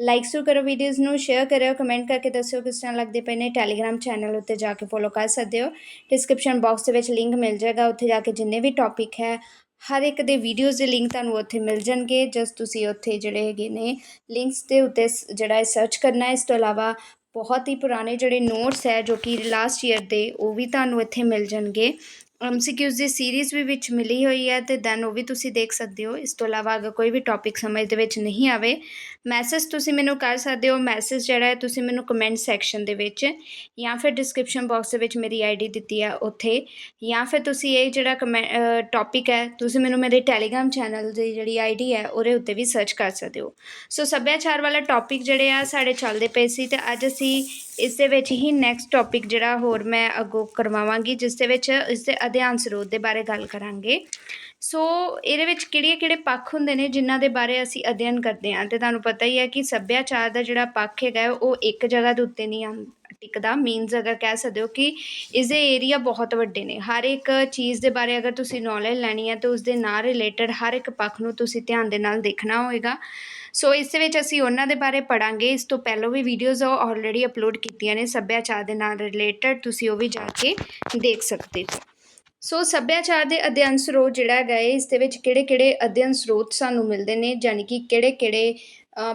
Like ਜ਼ਰੂਰ ਕਰੋ videos ਨੂੰ ਸ਼ੇਅਰ ਕਰਿਓ ਕਮੈਂਟ ਕਰਕੇ ਦੱਸਿਓ ਕਿਸ ਤਰ੍ਹਾਂ ਲੱਗਦੇ ਪਏ ਨੇ ਟੈਲੀਗ੍ਰਾਮ ਚੈਨਲ ਉੱਤੇ ਜਾ ਕੇ ਫੋਲੋ ਕਰ ਸਕਦੇ ਹੋ। ਡਿਸਕ੍ਰਿਪਸ਼ਨ ਬਾਕਸ ਦੇ ਵਿੱਚ ਲਿੰਕ ਮਿਲ ਜਾਏਗਾ, ਉੱਥੇ ਜਾ ਕੇ ਜਿੰਨੇ ਵੀ ਟੌਪਿਕ ਹੈ, ਹਰ ਇੱਕ ਦੇ ਵੀਡੀਓਜ਼ ਦੇ ਲਿੰਕ ਤੁਹਾਨੂੰ ਉੱਥੇ ਮਿਲ ਜਾਣਗੇ। ਜਸਟ ਤੁਸੀਂ ਉੱਥੇ ਜਿਹੜੇ ਹੈਗੇ ਨੇ ਲਿੰਕਸ ਦੇ ਉੱਤੇ ਸ- ਜਿਹੜਾ ਹੈ ਸਰਚ ਕਰਨਾ ਹੈ, ਇਸ ਤੋਂ ਇਲਾਵਾ ਬਹੁਤ ਹੀ ਪੁਰਾਣੇ ਜਿਹੜੇ ਨੋਟਸ ਹੈ, ਜੋ ਕਿ ਲਾਸਟ ਈਅਰ ਦੇ, ਉਹ ਵੀ ਤੁਹਾਨੂੰ ਇੱਥੇ ਮਿਲ ਜਾਣਗੇ। ਐਮਸੀਕਿਊਜ਼ ਦੀ ਸੀਰੀਜ਼ ਵੀ ਵਿੱਚ ਮਿਲੀ ਹੋਈ ਹੈ ਤੇ ਦੈਨ ਉਹ ਵੀ ਤੁਸੀਂ ਦੇਖ ਸਕਦੇ ਹੋ। ਇਸ ਤੋਂ ਇਲਾਵਾ ਅਗਰ ਕੋਈ ਵੀ ਟੌਪਿਕ ਸਮਝ ਦੇ ਵਿੱਚ ਨਹੀਂ ਆਵੇ ਮੈਸੇਜ ਤੁਸੀਂ ਮੈਨੂੰ ਕਰ ਸਕਦੇ ਹੋ, ਮੈਸੇਜ ਜਿਹੜਾ ਹੈ ਤੁਸੀਂ ਮੈਨੂੰ ਕਮੈਂਟ ਸੈਕਸ਼ਨ ਦੇ ਵਿੱਚ ਜਾਂ ਫਿਰ ਡਿਸਕ੍ਰਿਪਸ਼ਨ ਬਾਕਸ ਦੇ ਵਿੱਚ ਮੇਰੀ ਆਈਡੀ ਦਿੱਤੀ ਆ ਉੱਥੇ ਜਾਂ ਫਿਰ ਤੁਸੀਂ ਇਹ ਜਿਹੜਾ ਕਮੈ ਟੌਪਿਕ ਹੈ, ਤੁਸੀਂ ਮੈਨੂੰ ਮੇਰੇ ਟੈਲੀਗ੍ਰਾਮ ਚੈਨਲ ਦੀ ਜਿਹੜੀ ਆਈਡੀ ਹੈ ਉਹਦੇ ਉੱਤੇ ਵੀ ਸਰਚ ਕਰ ਸਕਦੇ ਹੋ। ਸੋ ਸੱਭਿਆਚਾਰ ਵਾਲਾ ਟੌਪਿਕ ਜਿਹੜੇ ਆ ਸਾਡੇ ਚੱਲਦੇ ਪਏ ਸੀ ਤੇ ਅੱਜ ਅਸੀਂ ਇਸ ਦੇ ਵਿੱਚ ਹੀ ਨੈਕਸਟ ਟੌਪਿਕ ਜਿਹੜਾ ਹੋਰ ਮੈਂ ਅੱਗੋਂ ਕਰਵਾਵਾਂਗੀ, ਜਿਸ ਦੇ ਵਿੱਚ ਇਸ ਦੇ ਅਧਿਐਨ ਸਰੋਤ ਦੇ ਬਾਰੇ ਗੱਲ ਕਰਾਂਗੇ। ਸੋ ਇਹਦੇ ਵਿੱਚ ਕਿਹੜੇ ਕਿਹੜੇ ਪੱਖ ਹੁੰਦੇ ਨੇ ਜਿਨ੍ਹਾਂ ਦੇ ਬਾਰੇ ਅਸੀਂ ਅਧਿਐਨ ਕਰਦੇ ਹਾਂ? ਅਤੇ ਤੁਹਾਨੂੰ ਪਤਾ ਹੀ ਹੈ ਕਿ ਸੱਭਿਆਚਾਰ ਦਾ ਜਿਹੜਾ ਪੱਖ ਹੈਗਾ ਉਹ ਇੱਕ ਜਗ੍ਹਾ ਦੇ ਉੱਤੇ ਨਹੀਂ ਆਂ, ਟਿਕਦਾ। ਮੀਨਸ ਅਗਰ ਕਹਿ ਸਕਦੇ ਹੋ ਕਿ ਇਸਦੇ ਏਰੀਆ ਬਹੁਤ ਵੱਡੇ ਨੇ। ਹਰ ਇੱਕ ਚੀਜ਼ ਦੇ ਬਾਰੇ ਅਗਰ ਤੁਸੀਂ ਨੌਲੇਜ ਲੈਣੀ ਹੈ, ਤਾਂ ਉਸ ਦੇ ਨਾਲ ਰਿਲੇਟਡ ਹਰ ਇੱਕ ਪੱਖ ਨੂੰ ਤੁਸੀਂ ਧਿਆਨ ਦੇ ਨਾਲ ਦੇਖਣਾ ਹੋਏਗਾ। ਸੋ ਇਸ ਵਿੱਚ ਅਸੀਂ ਉਹਨਾਂ ਦੇ ਬਾਰੇ ਪੜਾਂਗੇ ਇਸ ਤੋਂ ਪਹਿਲਾਂ ਵੀ ਵੀਡੀਓਜ਼ ਉਹ ਆਲਰੇਡੀ ਅਪਲੋਡ ਕੀਤੀਆਂ ਨੇ। ਸੱਭਿਆਚਾਰ ਦੇ ਨਾਲ ਰਿਲੇਟਡ ਤੁਸੀਂ ਉਹ ਵੀ ਜਾ ਕੇ ਦੇਖ ਸਕਦੇ ਹੋ। ਸੋ ਸੱਭਿਆਚਾਰ ਦੇ ਅਧਿਐਨ ਸਰੋਤ ਜਿਹੜਾ ਹੈਗਾ ਹੈ ਇਸ ਦੇ ਵਿੱਚ ਕਿਹੜੇ-ਕਿਹੜੇ ਅਧਿਐਨ ਸਰੋਤ ਸਾਨੂੰ ਮਿਲਦੇ ਨੇ, ਯਾਨੀ ਕਿ ਕਿਹੜੇ-ਕਿਹੜੇ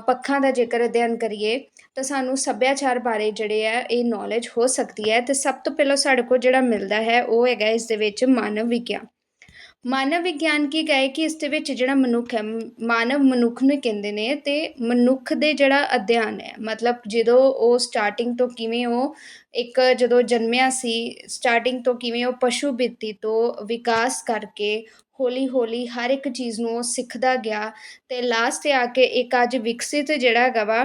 ਪੱਖਾਂ ਦਾ ਜੇਕਰ ਅਧਿਐਨ ਕਰੀਏ, ਤਾਂ ਸਾਨੂੰ ਸੱਭਿਆਚਾਰ ਬਾਰੇ ਜਿਹੜੇ ਆ, ਇਹ ਨੌਲੇਜ ਹੋ ਸਕਦੀ ਹੈ। ਤੇ ਸਭ ਤੋਂ ਪਹਿਲਾਂ ਸਾਡੇ ਕੋਲ ਜਿਹੜਾ ਮਿਲਦਾ ਹੈ, ਉਹ ਹੈਗਾ ਇਸ ਦੇ ਵਿੱਚ ਮਾਨਵ ਵਿਗਿਆਨ। ਮਾਨਵ ਵਿਗਿਆਨ ਕੀ ਕਹੇ ਕਿ ਇਸ ਦੇ ਵਿੱਚ ਜਿਹੜਾ ਮਨੁੱਖ ਹੈ ਮਾਨਵ ਮਨੁੱਖ ਨੂੰ ਕਹਿੰਦੇ ਨੇ ਅਤੇ ਮਨੁੱਖ ਦੇ ਜਿਹੜਾ ਅਧਿਐਨ ਹੈ, ਮਤਲਬ ਜਦੋਂ ਉਹ ਸਟਾਰਟਿੰਗ ਤੋਂ ਕਿਵੇਂ ਉਹ ਇੱਕ ਜਦੋਂ ਜਨਮਿਆ ਸੀ ਸਟਾਰਟਿੰਗ ਤੋਂ ਕਿਵੇਂ ਉਹ ਪਸ਼ੂ ਬਿੱਤੀ ਤੋਂ ਵਿਕਾਸ ਕਰਕੇ ਹੌਲੀ ਹੌਲੀ ਹਰ ਇੱਕ ਚੀਜ਼ ਨੂੰ ਉਹ ਸਿੱਖਦਾ ਗਿਆ ਅਤੇ ਲਾਸਟ ਤੇ ਆ ਕੇ ਇੱਕ ਅੱਜ ਵਿਕਸਿਤ ਜਿਹੜਾ ਹੈਗਾ ਵਾ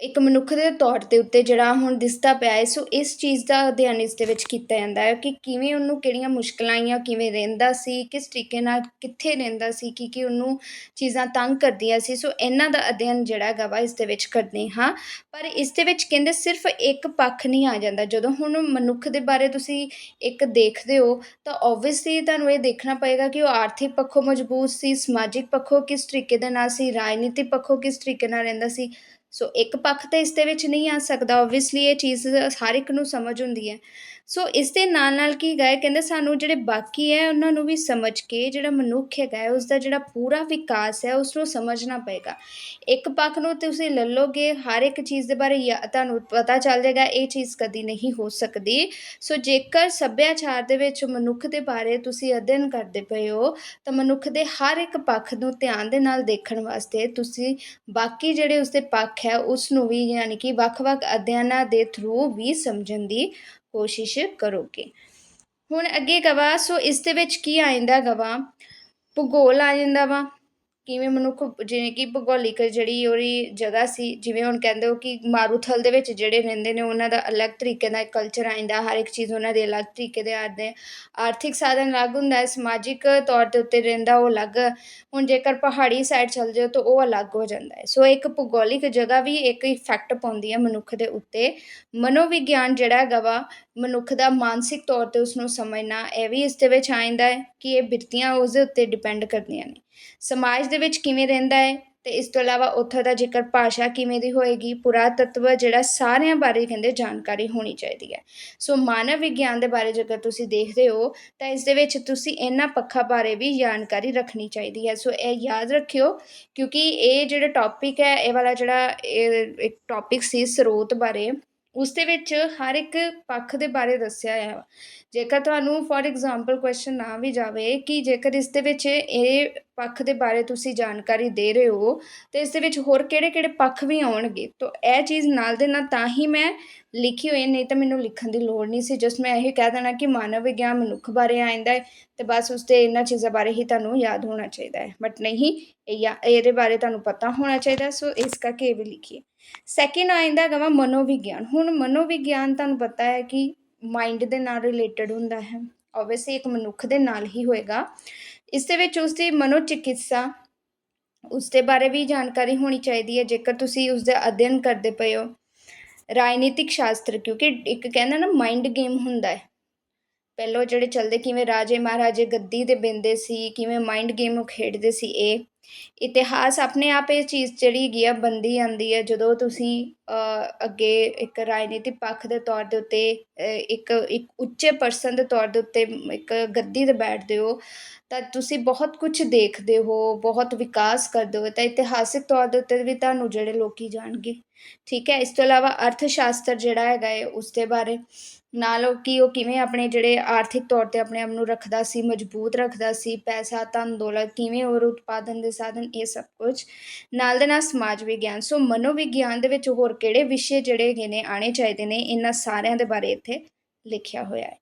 ਇੱਕ ਮਨੁੱਖ ਦੇ ਤੌਰ ਦੇ ਉੱਤੇ ਜਿਹੜਾ ਹੁਣ ਦਿਸਦਾ ਪਿਆ ਹੈ, ਸੋ ਇਸ ਚੀਜ਼ ਦਾ ਅਧਿਐਨ ਇਸ ਦੇ ਵਿੱਚ ਕੀਤਾ ਜਾਂਦਾ ਹੈ ਕਿ ਕਿਵੇਂ ਉਹਨੂੰ ਕਿਹੜੀਆਂ ਮੁਸ਼ਕਲਾਂ ਆਈਆਂ, ਕਿਵੇਂ ਰਹਿੰਦਾ ਸੀ, ਕਿਸ ਤਰੀਕੇ ਨਾਲ ਕਿੱਥੇ ਰਹਿੰਦਾ ਸੀ, ਕੀ ਕੀ ਉਹਨੂੰ ਚੀਜ਼ਾਂ ਤੰਗ ਕਰਦੀਆਂ ਸੀ, ਸੋ ਇਹਨਾਂ ਦਾ ਅਧਿਐਨ ਜਿਹੜਾ ਹੈਗਾ ਵਾ ਇਸ ਦੇ ਵਿੱਚ ਕਰਦੇ ਹਾਂ। ਪਰ ਇਸ ਦੇ ਵਿੱਚ ਕਹਿੰਦੇ ਸਿਰਫ ਇੱਕ ਪੱਖ ਨਹੀਂ ਆ ਜਾਂਦਾ, ਜਦੋਂ ਹੁਣ ਮਨੁੱਖ ਦੇ ਬਾਰੇ ਤੁਸੀਂ ਇੱਕ ਦੇਖਦੇ ਹੋ, ਤਾਂ ਓਬਵੀਅਸਲੀ ਤੁਹਾਨੂੰ ਇਹ ਦੇਖਣਾ ਪਏਗਾ ਕਿ ਉਹ ਆਰਥਿਕ ਪੱਖੋਂ ਮਜ਼ਬੂਤ ਸੀ, ਸਮਾਜਿਕ ਪੱਖੋਂ ਕਿਸ ਤਰੀਕੇ ਦੇ ਨਾਲ ਸੀ, ਰਾਜਨੀਤਿਕ ਪੱਖੋਂ ਕਿਸ ਤਰੀਕੇ ਨਾਲ ਰਹਿੰਦਾ ਸੀ ਸੋ ਇੱਕ ਪੱਖ ਤਾਂ ਇਸ ਦੇ ਵਿੱਚ ਨਹੀਂ ਆ ਸਕਦਾ ਓਬਵੀਅਸਲੀ ਇਹ ਚੀਜ਼ ਹਰ ਇੱਕ ਨੂੰ ਸਮਝ ਹੁੰਦੀ ਹੈ। ਸੋ ਇਸ ਦੇ ਨਾਲ ਨਾਲ ਕੀ ਗਏ ਕਹਿੰਦੇ ਸਾਨੂੰ ਜਿਹੜੇ ਬਾਕੀ ਹੈ, ਉਹਨਾਂ ਨੂੰ ਵੀ ਸਮਝ ਕੇ ਜਿਹੜਾ ਮਨੁੱਖ ਹੈਗਾ ਹੈ ਉਸ ਦਾ ਜਿਹੜਾ ਪੂਰਾ ਵਿਕਾਸ ਹੈ ਉਸ ਨੂੰ ਸਮਝਣਾ ਪਏਗਾ। ਇੱਕ ਪੱਖ ਨੂੰ ਤੁਸੀਂ ਲੈ ਲਓਗੇ, ਹਰ ਇੱਕ ਚੀਜ਼ ਦੇ ਬਾਰੇ ਯਾ- ਤੁਹਾਨੂੰ ਪਤਾ ਚੱਲ ਜਾਏਗਾ, ਇਹ ਚੀਜ਼ ਕਦੀ ਨਹੀਂ ਹੋ ਸਕਦੀ। ਸੋ ਜੇਕਰ ਸੱਭਿਆਚਾਰ ਦੇ ਵਿੱਚ ਮਨੁੱਖ ਦੇ ਬਾਰੇ ਤੁਸੀਂ ਅਧਿਐਨ ਕਰਦੇ ਪਏ ਹੋ, ਤਾਂ ਮਨੁੱਖ ਦੇ ਹਰ ਇੱਕ ਪੱਖ ਨੂੰ ਧਿਆਨ ਦੇ ਨਾਲ ਦੇਖਣ ਵਾਸਤੇ ਤੁਸੀਂ ਬਾਕੀ ਜਿਹੜੇ ਉਸਦੇ ਪੱਖ ਹੈ ਉਸ ਨੂੰ ਵੀ ਯਾਨੀ ਕਿ ਵੱਖ-ਵੱਖ ਅਧਿਐਨਾਂ ਦੇ ਥਰੂ ਵੀ ਸਮਝਣ ਦੀ ਕੋਸ਼ਿਸ਼ ਕਰੋਗੇ। ਹੁਣ ਅੱਗੇ ਗਵਾ ਸੋ ਇਸ ਦੇ ਵਿੱਚ ਕੀ ਆ ਜਾਂਦਾ ਗਵਾ ਭੂਗੋਲ ਆ ਜਾਂਦਾ ਵਾ। ਕਿਵੇਂ ਮਨੁੱਖ, ਜਿਵੇਂ ਕਿ ਭੂਗੋਲਿਕ ਜਿਹੜੀ ਉਹਦੀ ਜਗ੍ਹਾ ਸੀ, ਜਿਵੇਂ ਹੁਣ ਕਹਿੰਦੇ ਹੋ ਕਿ ਮਾਰੂਥਲ ਦੇ ਵਿੱਚ ਜਿਹੜੇ ਰਹਿੰਦੇ ਨੇ, ਉਹਨਾਂ ਦਾ ਅਲੱਗ ਤਰੀਕੇ ਦਾ ਕਲਚਰ ਆ ਜਾਂਦਾ, ਹਰ ਇੱਕ ਚੀਜ਼ ਉਹਨਾਂ ਦੇ ਅਲੱਗ ਤਰੀਕੇ ਦੇ ਆਉਂਦੇ ਆਰਥਿਕ ਸਾਧਨ ਅਲੱਗ ਹੁੰਦਾ, ਸਮਾਜਿਕ ਤੌਰ ਦੇ ਉੱਤੇ ਰਹਿੰਦਾ ਉਹ ਅਲੱਗ, ਹੁਣ ਜੇਕਰ ਪਹਾੜੀ ਸਾਈਡ ਚਲ ਜਾਓ ਤਾਂ ਉਹ ਅਲੱਗ ਹੋ ਜਾਂਦਾ ਹੈ। ਸੋ ਇੱਕ ਭੂਗੋਲਿਕ ਜਗ੍ਹਾ ਵੀ ਇੱਕ ਇਫੈਕਟ ਪਾਉਂਦੀ ਹੈ ਮਨੁੱਖ ਦੇ ਉੱਤੇ। ਮਨੋਵਿਗਿਆਨ ਜਿਹੜਾ ਹੈਗਾ ਵਾ, ਮਨੁੱਖ ਦਾ ਮਾਨਸਿਕ ਤੌਰ ਤੇ ਉਸ ਨੂੰ ਸਮਝਣਾ, ਇਹ ਵੀ ਇਸ ਦੇ ਵਿੱਚ ਆ ਜਾਂਦਾ ਹੈ ਕਿ ਇਹ ਬਿਰਤੀਆਂ ਉਸ ਦੇ ਉੱਤੇ ਡਿਪੈਂਡ ਕਰਦੀਆਂ ਨੇ। ਸਮਾਜ ਦੇ ਵਿੱਚ ਕਿਵੇਂ ਰਹਿੰਦਾ ਹੈ ਅਤੇ ਇਸ ਤੋਂ ਇਲਾਵਾ ਉੱਥੋਂ ਦਾ ਜੇਕਰ ਭਾਸ਼ਾ ਕਿਵੇਂ ਦੀ ਹੋਏਗੀ, ਪੁਰਾਤੱਤਵ ਜਿਹੜਾ ਸਾਰਿਆਂ ਬਾਰੇ ਕਹਿੰਦੇ ਜਾਣਕਾਰੀ ਹੋਣੀ ਚਾਹੀਦੀ ਹੈ। ਸੋ ਮਾਨਵ ਵਿਗਿਆਨ ਦੇ ਬਾਰੇ ਜੇਕਰ ਤੁਸੀਂ ਦੇਖਦੇ ਹੋ, ਤਾਂ ਇਸ ਦੇ ਵਿੱਚ ਤੁਸੀਂ ਇਹਨਾਂ ਪੱਖਾਂ ਬਾਰੇ ਵੀ ਜਾਣਕਾਰੀ ਰੱਖਣੀ ਚਾਹੀਦੀ ਹੈ। ਸੋ ਇਹ ਯਾਦ ਰੱਖਿਓ, ਕਿਉਂਕਿ ਇਹ ਜਿਹੜਾ ਟੌਪਿਕ ਹੈ, ਇਹ ਵਾਲਾ ਜਿਹੜਾ ਇਹ ਇੱਕ ਟੌਪਿਕ ਸੀ ਸਰੋਤ ਬਾਰੇ ਉਸ ਦੇ ਵਿੱਚ ਹਰ ਇੱਕ ਪੱਖ ਦੇ ਬਾਰੇ ਦੱਸਿਆ ਹੋਇਆ ਵਾ। ਜੇਕਰ ਤੁਹਾਨੂੰ ਫੋਰ ਐਗਜ਼ਾਮਪਲ ਕੁਐਸਚਨ ਆ ਵੀ ਜਾਵੇ ਕਿ ਜੇਕਰ ਇਸ ਦੇ ਵਿੱਚ ਇਹ ਪੱਖ ਦੇ ਬਾਰੇ ਤੁਸੀਂ ਜਾਣਕਾਰੀ ਦੇ ਰਹੇ ਹੋ, ਤੇ ਇਸ ਦੇ ਵਿੱਚ ਹੋਰ ਕਿਹੜੇ-ਕਿਹੜੇ ਪੱਖ ਵੀ ਆਉਣਗੇ, ਤਾਂ ਇਹ ਚੀਜ਼ ਨਾਲ ਦੇ ਨਾਲ ਤਾਂ ਹੀ ਮੈਂ ਲਿਖੀ ਹੋਈ ਨਹੀਂ ਤਾਂ ਮੈਨੂੰ ਲਿਖਣ ਦੀ ਲੋੜ ਨਹੀਂ ਸੀ। ਜਸਟ ਮੈਂ ਇਹ ਕਹਿ ਦੇਣਾ ਕਿ ਮਾਨਵ ਵਿਗਿਆਨ ਮਨੁੱਖ ਬਾਰੇ ਆਇੰਦਾ ਹੈ ਤੇ ਬਸ ਉਸ ਦੇ ਇਹਨਾਂ ਚੀਜ਼ਾਂ ਬਾਰੇ ਹੀ ਤੁਹਾਨੂੰ ਯਾਦ ਹੋਣਾ ਚਾਹੀਦਾ ਹੈ। ਬਟ ਨਹੀਂ, ਇਹ ਯਾ- ਇਹਦੇ ਬਾਰੇ ਤੁਹਾਨੂੰ ਪਤਾ ਹੋਣਾ ਚਾਹੀਦਾ, ਸੋ ਇਸ ਕਰਕੇ ਇਹ ਵੀ ਲਿਖੀਏ ਸੈਕਿੰਡ ਆਇੰਦਾ ਹੈਗਾ ਵਾ ਮਨੋਵਿਗਿਆਨ। ਹੁਣ ਮਨੋਵਿਗਿਆਨ ਤੁਹਾਨੂੰ ਪਤਾ ਹੈ ਕਿ ਮਾਈਂਡ ਦੇ ਨਾਲ ਰਿਲੇਟਡ ਹੁੰਦਾ ਹੈ। ਓਬਵੀਅਸਲੀ ਇੱਕ ਮਨੁੱਖ ਦੇ ਨਾਲ ਹੀ ਹੋਏਗਾ। ਇਸ ਦੇ ਵਿੱਚ ਉਸ ਦੀ ਮਨੋਚਿਕਿਤਸਾ ਉਸ ਦੇ ਬਾਰੇ ਵੀ ਜਾਣਕਾਰੀ ਹੋਣੀ ਚਾਹੀਦੀ ਹੈ। ਜੇਕਰ ਤੁਸੀਂ ਉਸ ਦਾ ਅਧਿਐਨ ਕਰਦੇ ਪਏ ਹੋ, ਰਾਜਨੀਤਿਕ ਸ਼ਾਸਤਰ, ਕਿਉਂਕਿ ਇੱਕ ਕਹਿੰਦਾ ਨਾ ਮਾਈਂਡ ਗੇਮ ਹੁੰਦਾ ਹੈ। ਪਹਿਲੋਂ ਜਿਹੜੇ ਚੱਲਦੇ, ਕਿਵੇਂ ਰਾਜੇ ਮਹਾਰਾਜੇ ਗੱਦੀ ਦੇ ਬਿੰਦੇ ਸੀ, ਕਿਵੇਂ ਮਾਈਂਡ ਗੇਮ ਉਹ ਖੇਡਦੇ ਸੀ, ਇਹ ਇਤਿਹਾਸ ਆਪਣੇ ਆਪ ਇਹ ਚੀਜ਼ ਜਿਹੜੀ ਹੈਗੀ ਆ ਬਣਦੀ ਆਉਂਦੀ ਹੈ ਜਦੋਂ ਤੁਸੀਂ ਅੱਗੇ ਇੱਕ ਰਾਜਨੀਤਿਕ ਪੱਖ ਦੇ ਤੌਰ ਦੇ ਉੱਤੇ ਇੱਕ ਇੱਕ ਉੱਚੇ ਪਰਸਨ ਦੇ ਤੌਰ ਦੇ ਉੱਤੇ ਇੱਕ ਗੱਦੀ ਤੇ ਬੈਠਦੇ ਹੋ, ਤਾਂ ਤੁਸੀਂ ਬਹੁਤ ਕੁਛ ਦੇਖਦੇ ਹੋ, ਬਹੁਤ ਵਿਕਾਸ ਕਰਦੇ ਹੋ, ਤਾਂ ਇਤਿਹਾਸਿਕ ਤੌਰ ਦੇ ਉੱਤੇ ਵੀ ਤੁਹਾਨੂੰ ਜਿਹੜੇ ਲੋਕ ਜਾਣਗੇ। ਠੀਕ ਹੈ, ਇਸ ਤੋਂ ਇਲਾਵਾ ਅਰਥ ਸ਼ਾਸਤਰ ਜਿਹੜਾ ਹੈਗਾ ਹੈ, ਉਸ ਦੇ ਬਾਰੇ ਨਾਲ ਕਿ, ਉਹ ਕਿਵੇਂ ਆਪਣੇ ਜਿਹੜੇ ਆਰਥਿਕ ਤੌਰ ਤੇ ਆਪਣੇ ਆਪ ਨੂੰ ਰੱਖਦਾ ਸੀ, ਮਜ਼ਬੂਤ ਰੱਖਦਾ ਸੀ, ਪੈਸਾ, ਧਨ, ਦੌਲਤ, ਕਿਵੇਂ ਹੋਰ ਉਤਪਾਦਨ ਦੇ ਸਾਧਨ, ਇਹ ਸਭ ਕੁਝ ਨਾਲ ਦੇ ਨਾਲ ਸਮਾਜ ਵਿਗਿਆਨ, ਸੋ ਮਨੋਵਿਗਿਆਨ ਦੇ ਵਿੱਚ ਹੋਰ ਕਿਹੜੇ ਵਿਸ਼ੇ ਜਿਹੜੇ ਹੈਗੇ ਨੇ ਆਣੇ ਚਾਹੀਦੇ ਨੇ, ਇਹਨਾਂ ਸਾਰਿਆਂ ਦੇ ਬਾਰੇ ਇੱਥੇ ਲਿਖਿਆ ਹੋਇਆ ਹੈ।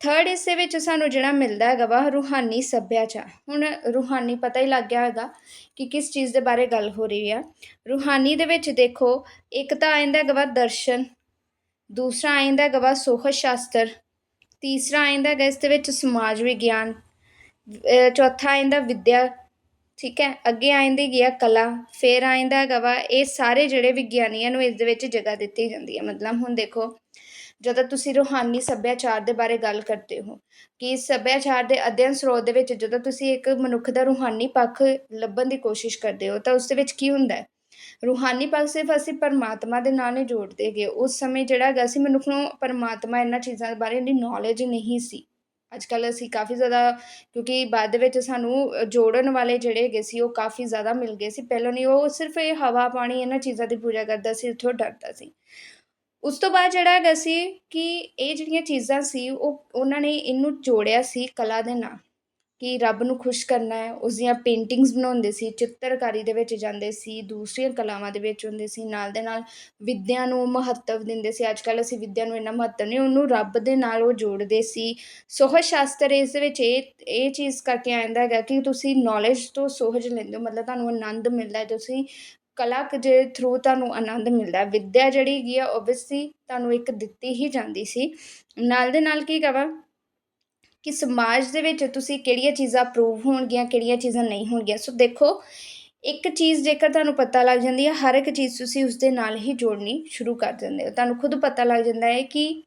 ਥਰਡ ਹਿੱਸੇ ਵਿੱਚ ਸਾਨੂੰ ਜਿਹੜਾ ਮਿਲਦਾ ਹੈਗਾ ਵਾ, ਰੂਹਾਨੀ ਸੱਭਿਆਚਾਰ। ਹੁਣ ਰੂਹਾਨੀ ਪਤਾ ਹੀ ਲੱਗ ਗਿਆ ਹੈਗਾ ਕਿ ਕਿਸ ਚੀਜ਼ ਦੇ ਬਾਰੇ ਗੱਲ ਹੋ ਰਹੀ ਆ। ਰੂਹਾਨੀ ਦੇ ਵਿੱਚ ਦੇਖੋ, ਇੱਕ ਤਾਂ ਆਇੰਦਾ ਹੈਗਾ ਵਾ ਦਰਸ਼ਨ, ਦੂਸਰਾ ਆਇੰਦਾ ਹੈਗਾ ਵਾ ਸੋਹ ਸ਼ਾਸਤਰ ਤੀਸਰਾ ਆਇੰਦਾ ਹੈਗਾ ਇਸ ਦੇ ਵਿੱਚ ਸਮਾਜ ਵਿਗਿਆਨ, ਅਹ ਚੌਥਾ ਆਇੰਦਾ ਵਿਦਿਆ ਠੀਕ ਹੈ, ਅੱਗੇ ਆ ਜਾਂਦੀ ਆਇੰਦੀ ਆ ਕਲਾ, ਫਿਰ ਆ ਜਾਂਦਾ ਹੈਗਾ ਵਾ, ਇਹ ਸਾਰੇ ਜਿਹੜੇ ਵਿਗਿਆਨੀਆਂ ਨੂੰ ਇਸ ਦੇ ਵਿੱਚ ਜਗ੍ਹਾ ਦਿੱਤੀ ਜਾਂਦੀ ਹੈ। ਮਤਲਬ ਹੁਣ ਦੇਖੋ, ਜਦੋਂ ਤੁਸੀਂ ਰੂਹਾਨੀ ਸੱਭਿਆਚਾਰ ਦੇ ਬਾਰੇ ਗੱਲ ਕਰਦੇ ਹੋ, ਕਿ ਸੱਭਿਆਚਾਰ ਦੇ ਅਧਿਐਨ ਸਰੋਤ ਦੇ ਵਿੱਚ ਜਦੋਂ ਤੁਸੀਂ ਇੱਕ ਮਨੁੱਖ ਦਾ ਰੂਹਾਨੀ ਪੱਖ ਲੱਭਣ ਦੀ ਕੋਸ਼ਿਸ਼ ਕਰਦੇ ਹੋ, ਤਾਂ ਉਸ ਦੇ ਵਿੱਚ ਕੀ ਹੁੰਦਾ ਹੈ? ਰੂਹਾਨੀ ਪੱਖ ਸਿਰਫ ਅਸੀਂ ਪਰਮਾਤਮਾ ਦੇ ਨਾਲ ਹੀ ਜੋੜਦੇ ਗਏ ਉਸ ਸਮੇਂ ਜਿਹੜਾ ਹੈਗਾ ਸੀ, ਮਨੁੱਖ ਨੂੰ ਪਰਮਾਤਮਾ ਇਹਨਾਂ ਚੀਜ਼ਾਂ ਬਾਰੇ ਇੰਨੀ ਨੌਲੇਜ ਨਹੀਂ ਸੀ। ਅੱਜ ਕੱਲ੍ਹ ਅਸੀਂ ਕਾਫੀ ਜ਼ਿਆਦਾ ਕਿਉਂਕਿ ਬਾਅਦ ਦੇ ਵਿੱਚ ਸਾਨੂੰ ਅ, ਜੋੜਨ ਵਾਲੇ ਜਿਹੜੇ ਹੈਗੇ ਸੀ ਉਹ ਕਾਫੀ ਜ਼ਿਆਦਾ ਮਿਲ ਗਏ ਸੀ। ਪਹਿਲਾਂ ਨਹੀਂ ਉਹ ਸਿਰਫ ਇਹ ਹਵਾ ਪਾਣੀ ਇਹਨਾਂ ਚੀਜ਼ਾਂ ਦੀ ਪੂਜਾ ਕਰਦਾ ਸੀ ਉੱਥੋਂ ਡਰਦਾ ਸੀ। ਉਸ ਤੋਂ ਬਾਅਦ ਜਿਹੜਾ ਹੈਗਾ ਸੀ ਕਿ ਇਹ ਜਿਹੜੀਆਂ ਚੀਜ਼ਾਂ ਸੀ ਉਹ ਉਹਨਾਂ ਨੇ ਇਹਨੂੰ ਜੋੜਿਆ ਸੀ ਕਲਾ ਦੇ ਨਾਲ। ਕਿ ਰੱਬ ਨੂੰ ਖੁਸ਼ ਕਰਨਾ ਹੈ, ਉਸ ਦੀਆਂ ਪੇਂਟਿੰਗਸ ਬਣਾਉਂਦੇ ਸੀ, ਚਿੱਤਰਕਾਰੀ ਦੇ ਵਿੱਚ ਜਾਂਦੇ ਸੀ, ਦੂਸਰੀਆਂ ਕਲਾਵਾਂ ਦੇ ਵਿੱਚ ਹੁੰਦੇ ਸੀ, ਨਾਲ ਦੇ ਨਾਲ ਵਿੱਦਿਆ ਨੂੰ ਮਹੱਤਵ ਦਿੰਦੇ ਸੀ। ਅੱਜ ਕੱਲ੍ਹ ਅਸੀਂ ਵਿੱਦਿਆ ਨੂੰ ਇੰਨਾ ਮਹੱਤਵ ਨਹੀਂ, ਉਹਨੂੰ ਰੱਬ ਦੇ ਨਾਲ ਉਹ ਜੋੜਦੇ ਸੀ। ਸੋਹਜ ਸ਼ਾਸਤਰ ਇਸ ਦੇ ਵਿੱਚ ਇਹ ਇਹ ਚੀਜ਼ ਕਰਕੇ ਆਉਂਦਾ ਹੈਗਾ ਕਿ ਤੁਸੀਂ ਨੌਲੇਜ ਤੋਂ ਸੋਹਜ ਲੈਂਦੇ ਹੋ, ਮਤਲਬ ਤੁਹਾਨੂੰ ਆਨੰਦ ਮਿਲਦਾ ਹੈ, ਤੁਸੀਂ ਕਲਾ ਕ- ਦੇ ਥਰੂ ਤੁਹਾਨੂੰ ਆਨੰਦ ਮਿਲਦਾ ਹੈ। ਵਿੱਦਿਆ ਜਿਹੜੀ ਹੈਗੀ ਆ ਓਬਵੀਅਸਲੀ ਤੁਹਾਨੂੰ ਇੱਕ ਦਿੱਤੀ ਹੀ ਜਾਂਦੀ ਸੀ। ਨਾਲ ਦੇ ਨਾਲ ਕੀ ਕਹਾਂ ਕਿ ਸਮਾਜ ਦੇ ਵਿੱਚ ਤੁਸੀਂ ਕਿਹੜੀਆਂ ਚੀਜ਼ਾਂ ਅਪਰੂਵ ਹੋਣਗੀਆਂ, ਕਿਹੜੀਆਂ ਚੀਜ਼ਾਂ ਨਹੀਂ ਹੋਣਗੀਆਂ। ਸੋ ਦੇਖੋ, ਇੱਕ ਚੀਜ਼ ਜੇਕਰ ਤੁਹਾਨੂੰ ਪਤਾ ਲੱਗ ਜਾਂਦੀ ਹੈ, ਹਰ ਇੱਕ ਚੀਜ਼ ਤੁਸੀਂ ਉਸ ਦੇ ਨਾਲ ਹੀ ਜੋੜਨੀ ਸ਼ੁਰੂ ਕਰ ਦਿੰਦੇ ਹੋ। ਤੁਹਾਨੂੰ ਖੁਦ ਪਤਾ ਲੱਗ ਜਾਂਦਾ ਹੈ ਕਿ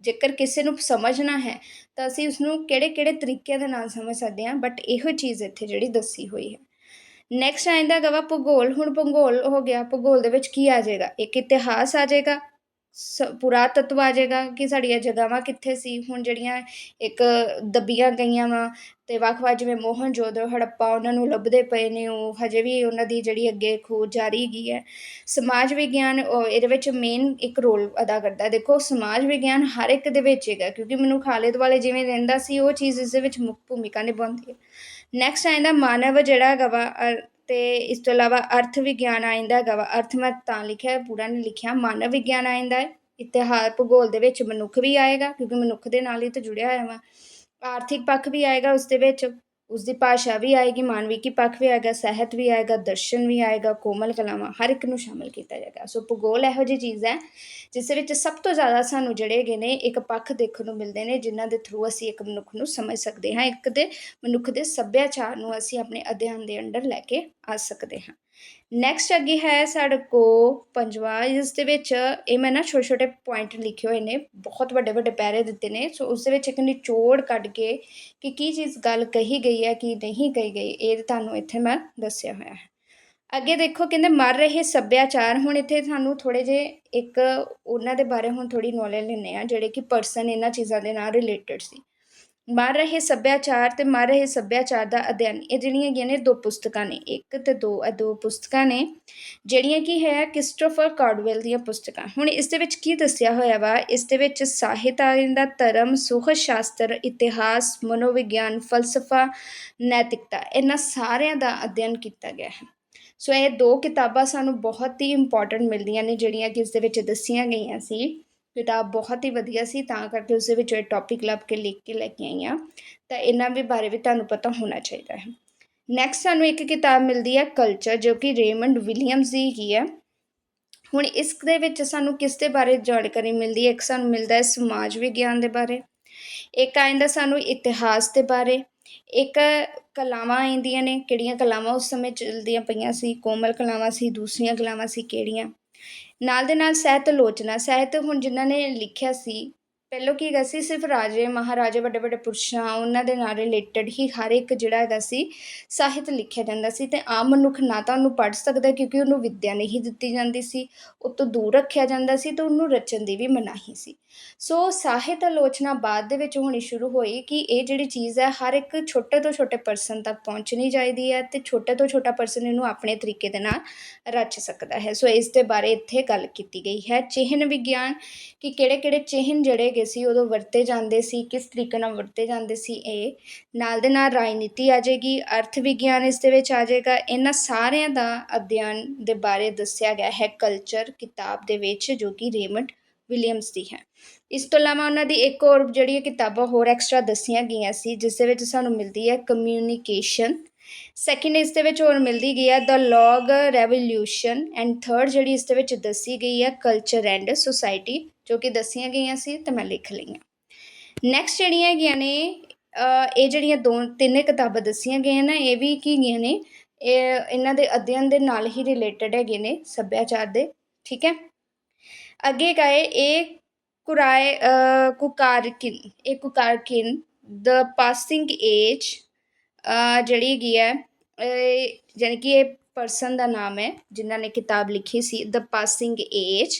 ਜੇਕਰ ਕਿਸੇ ਨੂੰ ਸਮਝਣਾ ਹੈ, ਤਾਂ ਅਸੀਂ ਉਸ ਨੂੰ ਕਿਹੜੇ ਕਿਹੜੇ ਤਰੀਕਿਆਂ ਦੇ ਨਾਲ ਸਮਝ ਸਕਦੇ ਹਾਂ ਬਟ ਇਹੋ ਚੀਜ਼ ਇੱਥੇ ਜਿਹੜੀ ਦੱਸੀ ਹੋਈ ਹੈ। ਨੈਕਸਟ ਆਇੰਦਾ ਹੈਗਾ ਵਾ ਭੂਗੋਲ। ਹੁਣ ਭੂਗੋਲ ਹੋ ਗਿਆ। ਭੂਗੋਲ ਦੇ ਵਿੱਚ ਕੀ ਆ ਜਾਏਗਾ? ਇੱਕ ਇਤਿਹਾਸ ਆ ਜਾਏਗਾ। ਸ ਪੁਰਾਤੱਤਵ ਆ ਜਾਏਗਾ ਕਿ ਸਾਡੀਆਂ ਜਗ੍ਹਾਵਾਂ ਕਿੱਥੇ ਸੀ। ਹੁਣ ਜਿਹੜੀਆਂ ਇੱਕ ਦੱਬੀਆਂ ਗਈਆਂ ਵਾ ਅਤੇ ਵੱਖ-ਵੱਖ ਜਿਵੇਂ ਮੋਹਨ ਜੋਦੜੋ ਹੜੱਪਾ ਉਹਨਾਂ ਨੂੰ ਲੱਭਦੇ ਪਏ ਨੇ, ਉਹ ਹਜੇ ਵੀ ਉਹਨਾਂ ਦੀ ਜਿਹੜੀ ਅੱਗੇ ਖੋਜ ਜਾਰੀ ਹੈਗੀ ਹੈ। ਸਮਾਜ ਵਿਗਿਆਨ, ਉਹ ਇਹਦੇ ਵਿੱਚ ਮੇਨ ਇੱਕ ਰੋਲ ਅਦਾ ਕਰਦਾ। ਦੇਖੋ, ਸਮਾਜ ਵਿਗਿਆਨ ਹਰ ਇੱਕ ਦੇ ਵਿੱਚ ਹੈਗਾ, ਕਿਉਂਕਿ ਮੈਨੂੰ ਆਲੇ ਦੁਆਲੇ ਜਿਵੇਂ ਰਹਿੰਦਾ ਸੀ, ਉਹ ਚੀਜ਼ ਇਸ ਦੇ ਵਿੱਚ ਮੁੱਖ ਭੂਮਿਕਾ ਨਿਭਾਉਂਦੀ ਹੈ। ਨੈਕਸਟ ਆਇੰਦਾ ਮਾਨਵ ਜਿਹੜਾ ਹੈਗਾ ਵਾ ਅਤੇ ਇਸ ਤੋਂ ਇਲਾਵਾ ਅਰਥ ਵਿਗਿਆਨ ਆ ਜਾਂਦਾ ਹੈਗਾ ਵਾ। ਅਰਥ ਮੈਂ ਤਾਂ ਲਿਖਿਆ, ਪੂਰਾ ਨਹੀਂ ਲਿਖਿਆ। ਮਾਨਵ ਵਿਗਿਆਨ ਆ ਜਾਂਦਾ ਹੈ। ਇਤਿਹਾਸ, ਭੂਗੋਲ ਦੇ ਵਿੱਚ ਮਨੁੱਖ ਵੀ ਆਏਗਾ, ਕਿਉਂਕਿ ਮਨੁੱਖ ਦੇ ਨਾਲ ਹੀ ਤਾਂ ਜੁੜਿਆ ਹੋਇਆ ਵਾ। ਆਰਥਿਕ ਪੱਖ ਵੀ ਆਏਗਾ ਉਸ ਦੇ ਵਿੱਚ। ਉਸਦੀ ਭਾਸ਼ਾ ਵੀ ਆਏਗੀ ਮਾਨਵਿਕੀ ਪੱਖ ਵੀ ਆਏਗਾ, ਸਾਹਿਤ ਵੀ ਆਏਗਾ, ਦਰਸ਼ਨ ਵੀ ਆਏਗਾ, ਕੋਮਲ ਕਲਾਵਾਂ, ਹਰ ਇੱਕ ਨੂੰ ਸ਼ਾਮਿਲ ਕੀਤਾ ਜਾਏਗਾ। ਸੋ ਭੂਗੋਲ ਇਹੋ ਜਿਹੀ ਚੀਜ਼ ਹੈ, ਜਿਸ ਵਿੱਚ ਸਭ ਤੋਂ ਜ਼ਿਆਦਾ ਸਾਨੂੰ ਜਿਹੜੇ ਹੈਗੇ ਨੇ, ਇੱਕ ਪੱਖ ਦੇਖਣ ਨੂੰ ਮਿਲਦੇ ਨੇ, ਜਿਨ੍ਹਾਂ ਦੇ ਥਰੂ ਅਸੀਂ ਇੱਕ ਮਨੁੱਖ ਨੂੰ ਸਮਝ ਸਕਦੇ ਹਾਂ, ਇੱਕ ਦੇ ਮਨੁੱਖ ਦੇ ਸੱਭਿਆਚਾਰ ਨੂੰ ਅਸੀਂ ਆਪਣੇ ਅਧਿਐਨ ਦੇ ਅੰਡਰ ਲੈ ਕੇ ਆ ਸਕਦੇ ਹਾਂ। ਨੈਕਸਟ ਅੱਗੇ ਹੈ ਸਾਡੇ ਕੋ ਪੰਜਵਾਂ ਇਸ ਦੇ ਵਿੱਚ ਇਹ ਮੈਂ ਨਾ ਛੋਟੇ ਛੋਟੇ ਪੁਆਇੰਟ ਲਿਖੇ ਹੋਏ ਨੇ, ਬਹੁਤ ਵੱਡੇ ਵੱਡੇ ਪੈਰੇ ਦਿੱਤੇ ਨੇ। ਸੋ ਉਸ ਦੇ ਵਿੱਚ ਇੱਕ ਨਿਚੋੜ ਕੱਢ ਕੇ ਕਿ ਕੀ ਚੀਜ਼ ਗੱਲ ਕਹੀ ਗਈ ਹੈ, ਕੀ ਨਹੀਂ ਕਹੀ ਗਈ, ਇਹ ਤੁਹਾਨੂੰ ਇੱਥੇ ਮੈਂ ਦੱਸਿਆ ਹੋਇਆ ਹੈ। ਅੱਗੇ ਦੇਖੋ ਕਹਿੰਦੇ ਮਰ ਰਹੇ ਸੱਭਿਆਚਾਰ, ਹੁਣ ਇੱਥੇ ਤੁਹਾਨੂੰ ਥੋੜੇ ਜੇ ਇੱਕ ਉਹਨਾਂ ਦੇ ਬਾਰੇ ਹੁਣ ਥੋੜੀ ਨੌਲੇਜ ਲੈਣੇ ਆ ਜਿਹੜੇ ਕਿ ਪਰਸਨ ਇਹਨਾਂ ਚੀਜ਼ਾਂ ਦੇ ਨਾਲ ਰਿਲੇਟਡ ਸੀ। ਮਰ ਰਹੇ ਸੱਭਿਆਚਾਰ ਤੇ ਮਰ ਰਹੇ ਸੱਭਿਆਚਾਰ ਦਾ ਅਧਿਐਨ। ਇਹ ਜਿਹੜੀਆਂ ਹੈਗੀਆਂ ਨੇ ਦੋ ਪੁਸਤਕਾਂ ਨੇ, ਇੱਕ ਤੇ ਦੋ, ਇਹ ਦੋ ਪੁਸਤਕਾਂ ਨੇ, ਜਿਹੜੀਆਂ ਕੀ ਹੈ ਕ੍ਰਿਸਟੋਫਰ ਕਾਰਡਵੈਲ ਦੀਆਂ ਪੁਸਤਕਾਂ। ਹੁਣ ਇਸ ਦੇ ਵਿੱਚ ਕੀ ਦੱਸਿਆ ਹੋਇਆ ਵਾ? ਇਸ ਦੇ ਵਿੱਚ ਸਾਹਿਤ ਆ ਜਾਂਦਾ ਧਰਮ ਸੁਹਜ ਸ਼ਾਸਤਰ, ਇਤਿਹਾਸ, ਮਨੋਵਿਗਿਆਨ, ਫਲਸਫਾ, ਨੈਤਿਕਤਾ, ਇਹਨਾਂ ਸਾਰਿਆਂ ਦਾ ਅਧਿਐਨ ਕੀਤਾ ਗਿਆ ਹੈ। ਸੋ ਇਹ ਦੋ ਕਿਤਾਬਾਂ ਸਾਨੂੰ ਬਹੁਤ ਹੀ ਇੰਪੋਰਟੈਂਟ ਮਿਲਦੀਆਂ ਨੇ, ਜਿਹੜੀਆਂ ਕਿ ਇਸ ਦੇ ਵਿੱਚ ਦੱਸੀਆਂ ਗਈਆਂ ਸੀ। ਕਿਤਾਬ ਬਹੁਤ ਹੀ ਵਧੀਆ ਸੀ, ਤਾਂ ਕਰਕੇ ਉਸ ਦੇ ਵਿੱਚ ਇਹ ਟੌਪਿਕ ਲੱਭ ਕੇ ਲਿਖ ਕੇ ਲੈ ਕੇ ਆਈ ਹਾਂ। ਤਾਂ ਇਹਨਾਂ ਦੇ ਬਾਰੇ ਵੀ ਤੁਹਾਨੂੰ ਪਤਾ ਹੋਣਾ ਚਾਹੀਦਾ ਹੈ। ਨੈਕਸਟ ਸਾਨੂੰ ਇੱਕ ਕਿਤਾਬ ਮਿਲਦੀ ਹੈ ਕਲਚਰ ਜੋ ਕਿ ਰੇਮੰਡ ਵਿਲੀਅਮਸ ਦੀ ਹੀ ਹੈ। ਹੁਣ ਇਸ ਦੇ ਵਿੱਚ ਸਾਨੂੰ ਕਿਸ ਦੇ ਬਾਰੇ ਜਾਣਕਾਰੀ ਮਿਲਦੀ ਹੈ? ਇੱਕ ਸਾਨੂੰ ਮਿਲਦਾ ਹੈ ਸਮਾਜ ਵਿਗਿਆਨ ਦੇ ਬਾਰੇ। ਇੱਕ ਆ ਜਾਂਦਾ ਸਾਨੂੰ ਇਤਿਹਾਸ ਦੇ ਬਾਰੇ। ਇੱਕ ਕਲਾਵਾਂ ਆਉਂਦੀਆਂ ਨੇ, ਕਿਹੜੀਆਂ ਕਲਾਵਾਂ ਉਸ ਸਮੇਂ ਚੱਲਦੀਆਂ ਪਈਆਂ ਸੀ? ਕੋਮਲ ਕਲਾਵਾਂ ਸੀ, ਦੂਸਰੀਆਂ ਕਲਾਵਾਂ ਸੀ, ਕਿਹੜੀਆਂ? ਨਾਲ ਦੇ ਨਾਲ ਸਾਹਿਤ ਆਲੋਚਨਾ, ਸਾਹਿਤ ਹੁਣ ਜਿਨ੍ਹਾਂ ਨੇ ਲਿਖਿਆ ਸੀ, ਪਹਿਲੋਂ ਕੀ ਹੈਗਾ ਸੀ, ਸਿਰਫ ਰਾਜੇ, ਮਹਾਰਾਜੇ, ਵੱਡੇ ਵੱਡੇ ਪੁਰਸ਼ਾਂ, ਉਹਨਾਂ ਦੇ ਨਾਲ ਰਿਲੇਟਡ ਹੀ ਹਰ ਇੱਕ ਜਿਹੜਾ ਹੈਗਾ ਸੀ, ਸਾਹਿਤ ਲਿਖਿਆ ਜਾਂਦਾ ਸੀ ਤੇ ਆਮ ਮਨੁੱਖ ਨਾ ਤਾਂ ਉਹਨੂੰ ਪੜ੍ਹ ਸਕਦਾ ਕਿਉਂਕਿ ਉਹਨੂੰ ਵਿੱਦਿਆ ਨਹੀਂ ਦਿੱਤੀ ਜਾਂਦੀ ਸੀ, ਉਹ ਤੋਂ ਦੂਰ ਰੱਖਿਆ ਜਾਂਦਾ ਸੀ ਤੇ ਉਹਨੂੰ ਰਚਨ ਦੀ ਵੀ ਮਨਾਹੀ ਸੀ। ਸੋ ਸਾਹਿਤ ਆਲੋਚਨਾ ਬਾਅਦ ਦੇ ਵਿੱਚ ਹੋਣੀ ਸ਼ੁਰੂ ਹੋਈ ਕਿ ਇਹ ਜਿਹੜੀ ਚੀਜ਼ ਹੈ, ਹਰ ਇੱਕ ਛੋਟੇ ਤੋਂ ਛੋਟੇ ਪਰਸਨ ਤੱਕ ਪਹੁੰਚਣੀ ਚਾਹੀਦੀ ਹੈ ਤੇ ਛੋਟੇ ਤੋਂ ਛੋਟਾ ਪਰਸਨ ਇਹਨੂੰ ਆਪਣੇ ਤਰੀਕੇ ਦੇ ਨਾਲ ਰਚ ਸਕਦਾ ਹੈ। ਸੋ ਇਸ ਦੇ ਬਾਰੇ ਇੱਥੇ ਗੱਲ ਕੀਤੀ ਗਈ ਹੈ। ਚਿਹਨ ਵਿਗਿਆਨ ਕਿ ਕਿਹੜੇ ਕਿਹੜੇ ਚਿਹਨ ਜਿਹੜੇ ਹੈਗੇ ਸੀ, ਉਦੋਂ ਵਰਤੇ ਜਾਂਦੇ ਸੀ, ਕਿਸ ਤਰੀਕੇ ਨਾਲ ਵਰਤੇ ਜਾਂਦੇ ਸੀ, ਇਹ ਨਾਲ ਦੇ ਨਾਲ ਰਾਜਨੀਤੀ ਆ ਜਾਏਗੀ, ਅਰਥ ਵਿਗਿਆਨ ਇਸ ਦੇ ਵਿੱਚ ਆ ਜਾਏਗਾ। ਇਹਨਾਂ ਸਾਰਿਆਂ ਦਾ ਅਧਿਐਨ ਦੇ ਬਾਰੇ ਦੱਸਿਆ ਗਿਆ ਹੈ। ਕਲਚਰ ਕਿਤਾਬ ਦੇ ਵਿੱਚ ਜੋ ਕਿ ਰੇਮੰਡ ਵਿਲੀਅਮਸ ਦੀ ਹੈ। ਇਸ ਤੋਂ ਇਲਾਵਾ ਉਹਨਾਂ ਦੀ ਇੱਕ ਹੋਰ ਜਿਹੜੀ ਕਿਤਾਬਾਂ ਹੋਰ ਐਕਸਟਰਾ ਦੱਸੀਆਂ ਗਈਆਂ ਸੀ, ਜਿਸ ਦੇ ਵਿੱਚ ਸਾਨੂੰ ਮਿਲਦੀ ਹੈ ਕਮਿਊਨੀਕੇਸ਼ਨ ਸੈਕਿੰਡ ਇਸ ਦੇ ਵਿੱਚ ਹੋਰ ਮਿਲਦੀ ਗਈ ਹੈ the log revolution and third ਜਿਹੜੀ ਇਸ ਦੇ ਵਿੱਚ ਦੱਸੀ ਗਈ ਹੈ ਕਲਚਰ ਐਂਡ ਸੁਸਾਇਟੀ ਜੋ ਕਿ ਦੱਸੀਆਂ ਗਈਆਂ ਸੀ ਤੇ ਮੈਂ ਲਿਖ ਲਈਆਂ ਨੈਕਸਟ ਜਿਹੜੀਆਂ ਹੈਗੀਆਂ ਨੇ ਇਹ ਜਿਹੜੀਆਂ ਦੋ ਤਿੰਨੇ ਕਿਤਾਬਾਂ ਦੱਸੀਆਂ ਗਈਆਂ ਨੇ, ਇਹ ਵੀ ਕੀ ਗਈਆਂ ਨੇ? ਇਹ ਇਹਨਾਂ ਦੇ ਅਧਿਐਨ ਦੇ ਨਾਲ ਹੀ ਰਿਲੇਟਡ ਹੈਗੇ ਨੇ ਸੱਭਿਆਚਾਰ ਦੇ, ਠੀਕ ਹੈ? ਅੱਗੇ ਗਏ, ਇਹ ਕੁਰਾਏ ਕੁਕਾਰਕਿਨ, ਇਹ ਕੁਕਾਰਕਿਨ ਦ ਪਾਸਿੰਗ ਏਜ ਜਿਹੜੀ ਹੈਗੀ ਹੈ ਯਾਨੀ ਕਿ ਇਹ ਪਰਸਨ ਦਾ ਨਾਮ ਹੈ, ਜਿਨ੍ਹਾਂ ਨੇ ਕਿਤਾਬ ਲਿਖੀ ਸੀ ਦ ਪਾਸਿੰਗ ਏਜ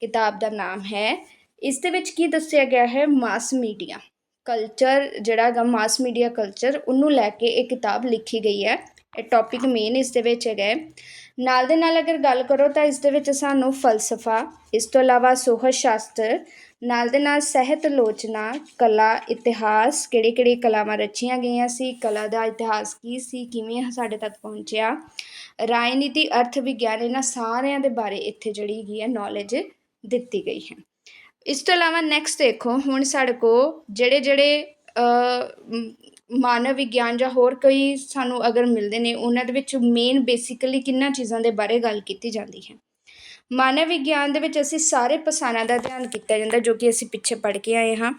ਕਿਤਾਬ ਦਾ ਨਾਮ ਹੈ। ਇਸ ਦੇ ਵਿੱਚ ਕੀ ਦੱਸਿਆ ਗਿਆ ਹੈ? ਮਾਸ ਮੀਡੀਆ ਕਲਚਰ ਜਿਹੜਾ ਹੈਗਾ ਮਾਸ ਮੀਡੀਆ ਕਲਚਰ ਉਹਨੂੰ ਲੈ ਕੇ ਇਹ ਕਿਤਾਬ ਲਿਖੀ ਗਈ ਹੈ। ਇਹ ਟੌਪਿਕ ਮੇਨ ਇਸ ਦੇ ਵਿੱਚ ਹੈਗਾ ਨਾਲ ਦੇ ਨਾਲ ਅਗਰ ਗੱਲ ਕਰੋ ਤਾਂ ਇਸ ਦੇ ਵਿੱਚ ਸਾਨੂੰ ਫਲਸਫਾ, ਇਸ ਤੋਂ ਇਲਾਵਾ ਸੋਹਜ ਸ਼ਾਸਤਰ ਨਾਲ ਦੇ ਨਾਲ ਸਾਹਿਤ ਆਲੋਚਨਾ ਕਲਾ, ਇਤਿਹਾਸ ਕਿਹੜੇ ਕਿਹੜੀ ਕਲਾਵਾਂ ਰਚੀਆਂ ਗਈਆਂ ਸੀ, ਕਲਾ ਦਾ ਇਤਿਹਾਸ ਕੀ ਸੀ, ਕਿਵੇਂ ਸਾਡੇ ਤੱਕ ਪਹੁੰਚਿਆ, ਰਾਜਨੀਤੀ, ਅਰਥ ਵਿਗਿਆਨ, ਇਹਨਾਂ ਸਾਰਿਆਂ ਦੇ ਬਾਰੇ ਇੱਥੇ ਜਿਹੜੀ ਹੈਗੀ ਹੈ ਨੌਲੇਜ ਦਿੱਤੀ ਗਈ ਹੈ। ਇਸ ਤੋਂ ਇਲਾਵਾ ਨੈਕਸਟ ਦੇਖੋ, ਹੁਣ ਸਾਡੇ ਕੋ ਜਿਹੜੇ ਜਿਹੜੇ ਮਾਨਵ ਵਿਗਿਆਨ ਜਾਂ ਹੋਰ ਕੋਈ ਸਾਨੂੰ ਅਗਰ ਮਿਲਦੇ ਨੇ, ਉਹਨਾਂ ਦੇ ਵਿੱਚ ਮੇਨ ਬੇਸਿਕਲੀ ਕਿੰਨਾ ਚੀਜ਼ਾਂ ਦੇ ਬਾਰੇ ਗੱਲ ਕੀਤੀ ਜਾਂਦੀ ਹੈ? ਮਾਨਵ ਵਿਗਿਆਨ ਦੇ ਵਿੱਚ ਅਸੀਂ ਸਾਰੇ ਪਸਾਨਾਂ ਦਾ ਧਿਆਨ ਕੀਤਾ ਜਾਂਦਾ, ਜੋ ਕਿ ਅਸੀਂ ਪਿੱਛੇ ਪੜ੍ਹ ਕੇ ਆਏ ਹਾਂ।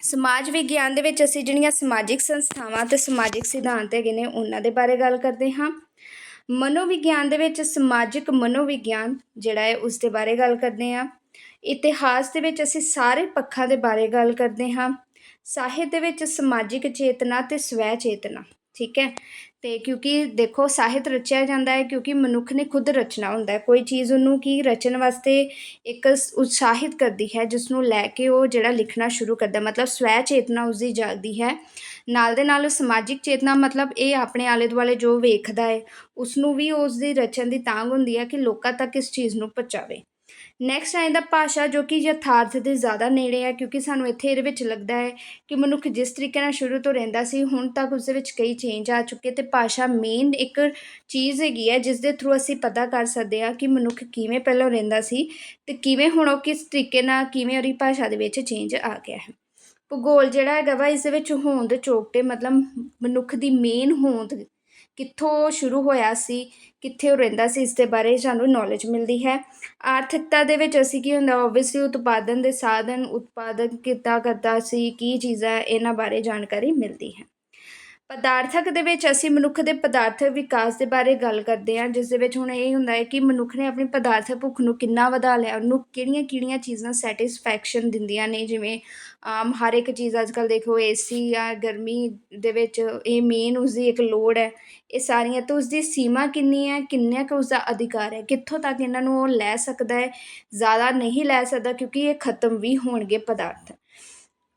ਸਮਾਜ ਵਿਗਿਆਨ ਦੇ ਵਿੱਚ ਅਸੀਂ ਜਿਹੜੀਆਂ ਸਮਾਜਿਕ ਸੰਸਥਾਵਾਂ ਤੇ ਸਮਾਜਿਕ ਸਿਧਾਂਤ ਹੈਗੇ ਨੇ, ਉਹਨਾਂ ਦੇ ਬਾਰੇ ਗੱਲ ਕਰਦੇ ਹਾਂ। ਮਨੋਵਿਗਿਆਨ ਦੇ ਵਿੱਚ ਸਮਾਜਿਕ ਮਨੋਵਿਗਿਆਨ ਜਿਹੜਾ ਹੈ, ਉਸ ਦੇ ਬਾਰੇ ਗੱਲ ਕਰਦੇ ਹਾਂ। ਇਤਿਹਾਸ ਦੇ ਵਿੱਚ ਅਸੀਂ ਸਾਰੇ ਪੱਖਾਂ ਦੇ ਬਾਰੇ ਗੱਲ ਕਰਦੇ ਹਾਂ। ਸਾਹਿਤ ਦੇ ਵਿੱਚ ਸਮਾਜਿਕ ਚੇਤਨਾ ਤੇ ਸਵੈ ਚੇਤਨਾ, ਠੀਕ ਹੈ? ਤੇ ਕਿਉਂਕਿ ਦੇਖੋ, ਸਾਹਿਤ ਰਚਿਆ ਜਾਂਦਾ ਹੈ ਕਿਉਂਕਿ ਮਨੁੱਖ ਨੇ ਖੁਦ ਰਚਨਾ ਹੁੰਦਾ ਹੈ। ਕੋਈ ਚੀਜ਼ ਉਹਨੂੰ ਕੀ ਰਚਨ ਵਾਸਤੇ ਇੱਕ ਉਤਸ਼ਾਹਿਤ ਕਰਦੀ ਹੈ ਜਿਸ ਨੂੰ ਲੈ ਕੇ ਉਹ ਜਿਹੜਾ ਲਿਖਣਾ ਸ਼ੁਰੂ ਕਰਦਾ ਮਤਲਬ ਸਵੈ ਚੇਤਨਾ ਉਸ ਦੀ ਜਾਗਦੀ ਹੈ। ਨਾਲ ਦੇ ਨਾਲ ਸਮਾਜਿਕ ਚੇਤਨਾ ਮਤਲਬ ਇਹ ਆਪਣੇ ਆਲੇ ਦੁਆਲੇ ਜੋ ਵੇਖਦਾ ਹੈ ਉਸ ਨੂੰ ਵੀ ਉਸ ਦੀ ਰਚਨ ਦੀ ਤਾਂਗ ਹੁੰਦੀ ਹੈ ਕਿ ਲੋਕਾਂ ਤੱਕ ਇਸ ਚੀਜ਼ ਨੂੰ ਪਹੁੰਚਾਵੇ। ਨੈਕਸਟ ਆਇੰਦਾ ਭਾਸ਼ਾ ਜੋ ਕਿ ਯਥਾਰਥ ਦੇ ਜ਼ਿਆਦਾ ਨੇੜੇ ਹੈ, ਕਿਉਂਕਿ ਸਾਨੂੰ ਇੱਥੇ ਇਹਦੇ ਵਿੱਚ ਲੱਗਦਾ ਹੈ ਕਿ ਮਨੁੱਖ ਜਿਸ ਤਰੀਕੇ ਨਾਲ ਸ਼ੁਰੂ ਤੋਂ ਰਹਿੰਦਾ ਸੀ, ਹੁਣ ਤੱਕ ਉਸ ਦੇ ਵਿੱਚ ਕਈ ਚੇਂਜ ਆ ਚੁੱਕੇ ਤੇ ਭਾਸ਼ਾ ਮੇਨ ਇੱਕ ਚੀਜ਼ ਹੈਗੀ ਹੈ ਜਿਸ ਦੇ ਥਰੂ ਅਸੀਂ ਪਤਾ ਕਰ ਸਕਦੇ ਹਾਂ ਕਿ ਮਨੁੱਖ ਕਿਵੇਂ ਪਹਿਲਾਂ ਰਹਿੰਦਾ ਸੀ ਤੇ ਕਿਵੇਂ ਹੁਣ ਉਹ ਕਿਸ ਤਰੀਕੇ ਨਾਲ ਕਿਵੇਂ ਉਹਦੀ ਭਾਸ਼ਾ ਦੇ ਵਿੱਚ ਚੇਂਜ ਆ ਗਿਆ ਹੈ। ਭੂਗੋਲ ਜਿਹੜਾ ਹੈਗਾ ਵਾ, ਇਸ ਦੇ ਵਿੱਚ ਹੋਂਦ ਚੋਕਟੇ ਮਤਲਬ ਮਨੁੱਖ ਦੀ ਮੇਨ ਹੋਂਦ ਕਿੱਥੋਂ ਸ਼ੁਰੂ ਹੋਇਆ ਸੀ, ਕਿੱਥੇ ਉਹ ਰਹਿੰਦਾ ਸੀ, ਇਸ ਦੇ ਬਾਰੇ ਸਾਨੂੰ ਨੌਲੇਜ ਮਿਲਦੀ ਹੈ। ਆਰਥਿਕਤਾ ਦੇ ਵਿੱਚ ਅਸੀਂ ਕੀ ਹੁੰਦਾ ਓਬਵੀਅਸਲੀ ਉਤਪਾਦਨ ਦੇ ਸਾਧਨ, ਉਤਪਾਦਨ ਕਿੱਦਾਂ ਕਰਦਾ ਸੀ, ਕੀ ਚੀਜ਼ਾਂ, ਇਹਨਾਂ ਬਾਰੇ ਜਾਣਕਾਰੀ ਮਿਲਦੀ ਹੈ। ਪਦਾਰਥਕ ਦੇ ਵਿੱਚ ਅਸੀਂ ਮਨੁੱਖ ਦੇ ਪਦਾਰਥਕ ਵਿਕਾਸ ਦੇ ਬਾਰੇ ਗੱਲ ਕਰਦੇ ਹਾਂ, ਜਿਸ ਦੇ ਵਿੱਚ ਹੁਣ ਇਹ ਹੁੰਦਾ ਹੈ ਕਿ ਮਨੁੱਖ ਨੇ ਆਪਣੀ ਪਦਾਰਥਕ ਭੁੱਖ ਨੂੰ ਕਿੰਨਾ ਵਧਾ ਲਿਆ, ਉਹਨੂੰ ਕਿਹੜੀਆਂ ਕਿਹੜੀਆਂ ਚੀਜ਼ਾਂ ਸੈਟੀਸਫੈਕਸ਼ਨ ਦਿੰਦੀਆਂ ਨੇ, ਜਿਵੇਂ ਆਮ ਹਰ ਇੱਕ ਚੀਜ਼ ਅੱਜ ਕੱਲ੍ਹ ਦੇਖੋ ਏਸੀ ਜਾਂ ਗਰਮੀ ਦੇ ਵਿੱਚ ਇਹ ਮੇਨ ਉਸਦੀ ਇੱਕ ਲੋੜ ਹੈ। ਇਹ ਸਾਰੀਆਂ ਤਾਂ ਉਸਦੀ ਸੀਮਾ ਕਿੰਨੀ ਹੈ, ਕਿੰਨਾ ਕੁ ਉਸਦਾ ਅਧਿਕਾਰ ਹੈ, ਕਿੱਥੋਂ ਤੱਕ ਇਹਨਾਂ ਨੂੰ ਉਹ ਲੈ ਸਕਦਾ ਹੈ? ਜ਼ਿਆਦਾ ਨਹੀਂ ਲੈ ਸਕਦਾ, ਕਿਉਂਕਿ ਇਹ ਖਤਮ ਵੀ ਹੋਣਗੇ ਪਦਾਰਥ।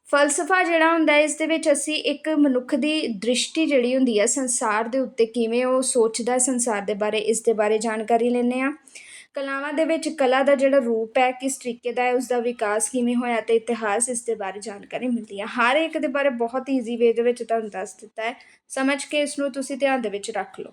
ਫਲਸਫਾ ਜਿਹੜਾ ਹੁੰਦਾ ਇਸ ਦੇ ਵਿੱਚ ਅਸੀਂ ਇੱਕ ਮਨੁੱਖ ਦੀ ਦ੍ਰਿਸ਼ਟੀ ਜਿਹੜੀ ਹੁੰਦੀ ਹੈ, ਸੰਸਾਰ ਦੇ ਉੱਤੇ ਕਿਵੇਂ ਉਹ ਸੋਚਦਾ ਸੰਸਾਰ ਦੇ ਬਾਰੇ, ਇਸ ਦੇ ਬਾਰੇ ਜਾਣਕਾਰੀ ਲੈਂਦੇ ਆ ਕਲਾਵਾਂ ਦੇ ਵਿੱਚ ਕਲਾ ਦਾ ਜਿਹੜਾ ਰੂਪ ਹੈ, ਕਿਸ ਤਰੀਕੇ ਦਾ ਹੈ ਉਸ ਦਾ ਵਿਕਾਸ ਕਿਵੇਂ ਹੋਇਆ ਤੇ ਇਤਿਹਾਸ ਇਸ ਦੇ ਬਾਰੇ ਜਾਣਕਾਰੀ ਮਿਲਦੀ ਹੈ। ਹਰ ਇੱਕ ਦੇ ਬਾਰੇ ਬਹੁਤ ਈਜ਼ੀ ਵੇ ਦੇ ਵਿੱਚ ਤੁਹਾਨੂੰ ਦੱਸ ਦਿੱਤਾ ਹੈ। ਸਮਝ ਕੇ ਇਸ ਨੂੰ ਤੁਸੀਂ ਧਿਆਨ ਦੇ ਵਿੱਚ ਰੱਖ ਲਓ।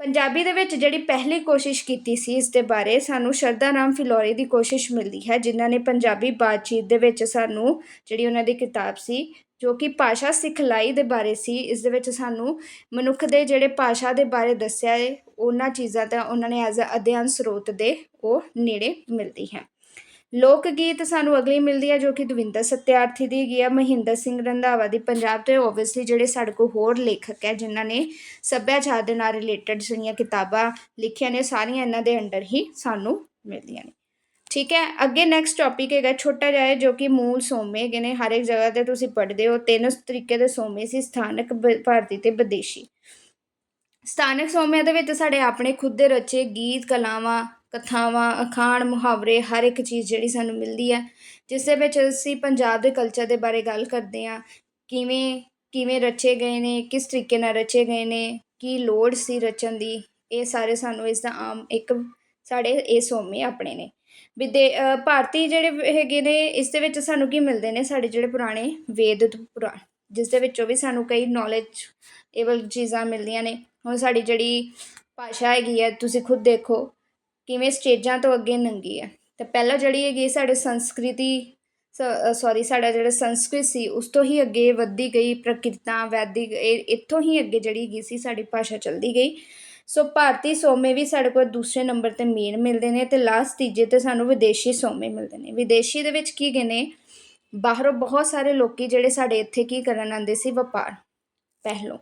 ਪੰਜਾਬੀ ਦੇ ਵਿੱਚ ਜਿਹੜੀ ਪਹਿਲੀ ਕੋਸ਼ਿਸ਼ ਕੀਤੀ ਸੀ ਇਸ ਦੇ ਬਾਰੇ ਸਾਨੂੰ ਸ਼ਰਦਾ ਰਾਮ ਫਿਲੌਰੀ ਦੀ ਕੋਸ਼ਿਸ਼ ਮਿਲਦੀ ਹੈ, ਜਿਨ੍ਹਾਂ ਨੇ ਪੰਜਾਬੀ ਬਾਤਚੀਤ ਦੇ ਵਿੱਚ ਸਾਨੂੰ ਜਿਹੜੀ ਉਹਨਾਂ ਦੀ ਕਿਤਾਬ ਸੀ, ਜੋ ਕਿ ਭਾਸ਼ਾ ਸਿਖਲਾਈ ਦੇ ਬਾਰੇ ਸੀ, ਇਸ ਦੇ ਵਿੱਚ ਸਾਨੂੰ ਮਨੁੱਖ ਦੇ ਜਿਹੜੇ ਭਾਸ਼ਾ ਦੇ ਬਾਰੇ ਦੱਸਿਆ ਹੈ, ਉਹਨਾਂ ਚੀਜ਼ਾਂ ਤਾਂ ਉਹਨਾਂ ਨੇ ਐਜ਼ ਅ ਅਧਿਐਨ ਸਰੋਤ ਦੇ ਉਹ ਨੇੜੇ ਮਿਲਦੀ ਹੈ। ਲੋਕ ਗੀਤ ਸਾਨੂੰ ਅਗਲੀ ਮਿਲਦੀ ਹੈ ਜੋ ਕਿ ਦਵਿੰਦਰ ਸਤਿਆਰਥੀ ਦੀ ਹੈਗੀ ਆ, ਮਹਿੰਦਰ ਸਿੰਘ ਰੰਧਾਵਾ ਦੀ ਪੰਜਾਬ ਤੇ ਓਬਵੀਅਸਲੀ ਜਿਹੜੇ ਸਾਡੇ ਕੋਲ ਹੋਰ ਲੇਖਕ ਹੈ, ਜਿਨ੍ਹਾਂ ਨੇ ਸੱਭਿਆਚਾਰ ਦੇ ਨਾਲ ਰਿਲੇਟਡ ਜਿਹੜੀਆਂ ਕਿਤਾਬਾਂ ਲਿਖੀਆਂ ਨੇ, ਸਾਰੀਆਂ ਇਹਨਾਂ ਦੇ ਅੰਡਰ ਹੀ ਸਾਨੂੰ ਮਿਲਦੀਆਂ ਨੇ। ਠੀਕ ਹੈ, ਅੱਗੇ ਨੈਕਸਟ ਟੌਪਿਕ ਹੈਗਾ ਛੋਟਾ ਜਿਹਾ ਜੋ ਕਿ ਮੂਲ ਸੋਮੇ ਹੈਗੇ ਨੇ, ਹਰ ਇੱਕ ਜਗ੍ਹਾ ਤੇ ਤੁਸੀਂ ਪੜ੍ਹਦੇ ਹੋ, ਤਿੰਨ ਤਰੀਕੇ ਦੇ ਸੋਮੇ ਸੀ, ਸਥਾਨਕ ਭਾਰਤੀ ਤੇ ਵਿਦੇਸ਼ੀ। ਸਥਾਨਕ ਸੋਮਿਆਂ ਦੇ ਵਿੱਚ ਸਾਡੇ ਆਪਣੇ ਖੁਦ ਦੇ ਰਚੇ ਗੀਤ, ਕਲਾਵਾਂ ਕਥਾਵਾਂ, ਅਖਾਣ, ਮੁਹਾਵਰੇ ਹਰ ਇੱਕ ਚੀਜ਼ ਜਿਹੜੀ ਸਾਨੂੰ ਮਿਲਦੀ ਹੈ, ਜਿਸ ਦੇ ਵਿੱਚ ਅਸੀਂ ਪੰਜਾਬ ਦੇ ਕਲਚਰ ਦੇ ਬਾਰੇ ਗੱਲ ਕਰਦੇ ਹਾਂ। ਕਿਵੇਂ ਕਿਵੇਂ ਰਚੇ ਗਏ ਨੇ, ਕਿਸ ਤਰੀਕੇ ਨਾਲ ਰਚੇ ਗਏ ਨੇ, ਕੀ ਲੋੜ ਸੀ ਰਚਣ ਦੀ, ਇਹ ਸਾਰੇ ਸਾਨੂੰ ਇਸ ਦਾ ਆਮ ਇੱਕ ਸਾਡੇ ਇਹ ਸੋਮੇ ਆਪਣੇ ਨੇ। ਵਿਦੇ ਭਾਰਤੀ ਜਿਹੜੇ ਹੈਗੇ ਨੇ, ਇਸ ਦੇ ਵਿੱਚ ਸਾਨੂੰ ਕੀ ਮਿਲਦੇ ਨੇ, ਸਾਡੇ ਜਿਹੜੇ ਪੁਰਾਣੇ ਵੇਦ ਤੇ ਪੁਰਾਣ ਜਿਸ ਦੇ ਵਿੱਚੋਂ ਵੀ ਸਾਨੂੰ ਕਈ ਨੌਲੇਜ ਏਵਲ ਚੀਜ਼ਾਂ ਮਿਲਦੀਆਂ ਨੇ। ਹੁਣ ਸਾਡੀ ਜਿਹੜੀ ਭਾਸ਼ਾ ਹੈਗੀ ਹੈ, ਤੁਸੀਂ ਖੁਦ ਦੇਖੋ ਕਿਵੇਂ ਸਟੇਜਾਂ ਤੋਂ ਅੱਗੇ ਨੰਗੀ ਹੈ। ਤੇ ਪਹਿਲਾਂ ਜਿਹੜੀ ਹੈਗੀ ਸਾਡੇ ਸੰਸਕ੍ਰਿਤੀ ਸੌਰੀ ਸਾਡਾ ਜਿਹੜਾ ਸੰਸਕ੍ਰਿਤ ਸੀ, ਉਸ ਤੋਂ ਹੀ ਅੱਗੇ ਵੱਧਦੀ ਗਈ, ਪ੍ਰਕਿਰਤਾ ਵੈਦਿਕ ਇਹ ਇੱਥੋਂ ਹੀ ਅੱਗੇ ਜਿਹੜੀ ਹੈਗੀ ਸੀ ਸਾਡੀ ਭਾਸ਼ਾ ਚੱਲਦੀ ਗਈ। ਸੋ ਭਾਰਤੀ ਸੋਮੇ ਵੀ ਸਾਡੇ ਕੋਲ ਦੂਸਰੇ ਨੰਬਰ ਤੇ ਮੇਨ ਮਿਲਦੇ ਨੇ ਤੇ ਲਾਸਟ ਤੀਜੇ ਤੇ ਸਾਨੂੰ ਵਿਦੇਸ਼ੀ ਸੋਮੇ ਮਿਲਦੇ ਨੇ। ਵਿਦੇਸ਼ੀ ਦੇ ਵਿੱਚ ਕੀ ਗਏ ਨੇ ਬਾਹਰੋਂ ਬਹੁਤ ਸਾਰੇ ਲੋਕੀ ਜਿਹੜੇ ਸਾਡੇ ਇੱਥੇ ਕੀ ਕਰਨ ਆਉਂਦੇ ਸੀ, ਵਪਾਰ। ਪਹਿਲੋਂ